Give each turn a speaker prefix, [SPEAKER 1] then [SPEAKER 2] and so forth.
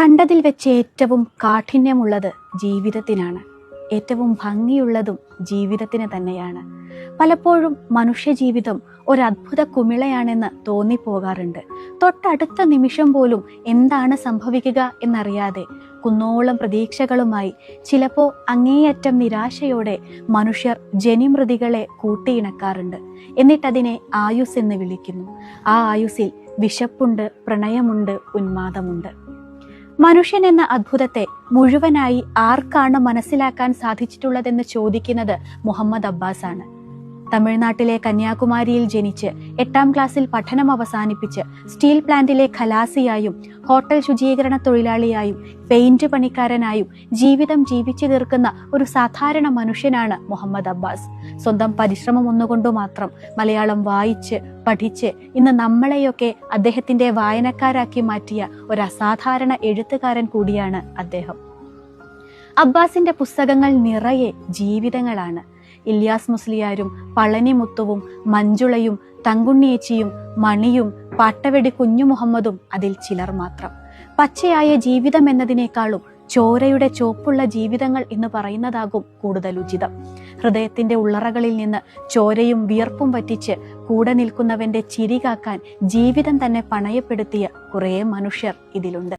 [SPEAKER 1] കണ്ടതിൽ വെച്ച് ഏറ്റവും കാഠിന്യമുള്ളത് ജീവിതത്തിനാണ്. ഏറ്റവും ഭംഗിയുള്ളതും ജീവിതത്തിന് തന്നെയാണ്. പലപ്പോഴും മനുഷ്യജീവിതം ഒരു അത്ഭുത കുമിളയാണെന്ന് തോന്നിപ്പോകാറുണ്ട്. തൊട്ടടുത്ത നിമിഷം പോലും എന്താണ് സംഭവിക്കുക എന്നറിയാതെ കുന്നോളം പ്രതീക്ഷകളുമായി ചിലപ്പോൾ അങ്ങേയറ്റം നിരാശയോടെ മനുഷ്യർ ജനിമൃതികളെ കൂട്ടിയിണക്കാറുണ്ട്. എന്നിട്ടതിനെ ആയുസ് എന്ന് വിളിക്കുന്നു. ആ ആയുസിൽ വിശപ്പുണ്ട് പ്രണയമുണ്ട് ഉന്മാദമുണ്ട്. മനുഷ്യൻ എന്ന അത്ഭുതത്തെ മുഴുവനായി ആർക്കാണ് മനസ്സിലാക്കാൻ സാധിച്ചിട്ടുള്ളതെന്ന് ചോദിക്കുന്നത് മുഹമ്മദ് അബ്ബാസ് ആണ് തമിഴ്നാട്ടിലെ കന്യാകുമാരിയിൽ ജനിച്ച് എട്ടാം ക്ലാസ്സിൽ പഠനം അവസാനിപ്പിച്ച് സ്റ്റീൽ പ്ലാന്റിലെ ഖലാസിയായും ഹോട്ടൽ ശുചീകരണ തൊഴിലാളിയായും പെയിന്റ് പണിക്കാരനായും ജീവിതം ജീവിച്ചു തീർക്കുന്ന ഒരു സാധാരണ മനുഷ്യനാണ് മുഹമ്മദ് അബ്ബാസ്. സ്വന്തം പരിശ്രമം ഒന്നുകൊണ്ടു മാത്രം മലയാളം വായിച്ച് പഠിച്ച് ഇന്ന് നമ്മളെയൊക്കെ അദ്ദേഹത്തിന്റെ വായനക്കാരാക്കി മാറ്റിയ ഒരു അസാധാരണ എഴുത്തുകാരൻ കൂടിയാണ് അദ്ദേഹം. അബ്ബാസിന്റെ പുസ്തകങ്ങൾ നിറയെ ജീവിതങ്ങളാണ്. ഇല്യാസ് മുസ്ലിയാരും പളനിമുത്തുവും മഞ്ജുളയും തങ്കുണ്ണിയേച്ചിയും മണിയും പാട്ടവെടി കുഞ്ഞു മുഹമ്മദും അതിൽ ചിലർ മാത്രം. പച്ചയായ ജീവിതം എന്നതിനേക്കാളും ചോരയുടെ ചോപ്പുള്ള ജീവിതങ്ങൾ എന്ന് പറയുന്നതാകും കൂടുതൽ ഉചിതം. ഹൃദയത്തിന്റെ ഉള്ളറകളിൽ നിന്ന് ചോരയും വിയർപ്പും പറ്റിച്ച് കൂടെ നിൽക്കുന്നവന്റെ ചിരി കാക്കാൻ ജീവിതം തന്നെ പണയപ്പെടുത്തിയ കുറേ മനുഷ്യർ ഇതിലുണ്ട്.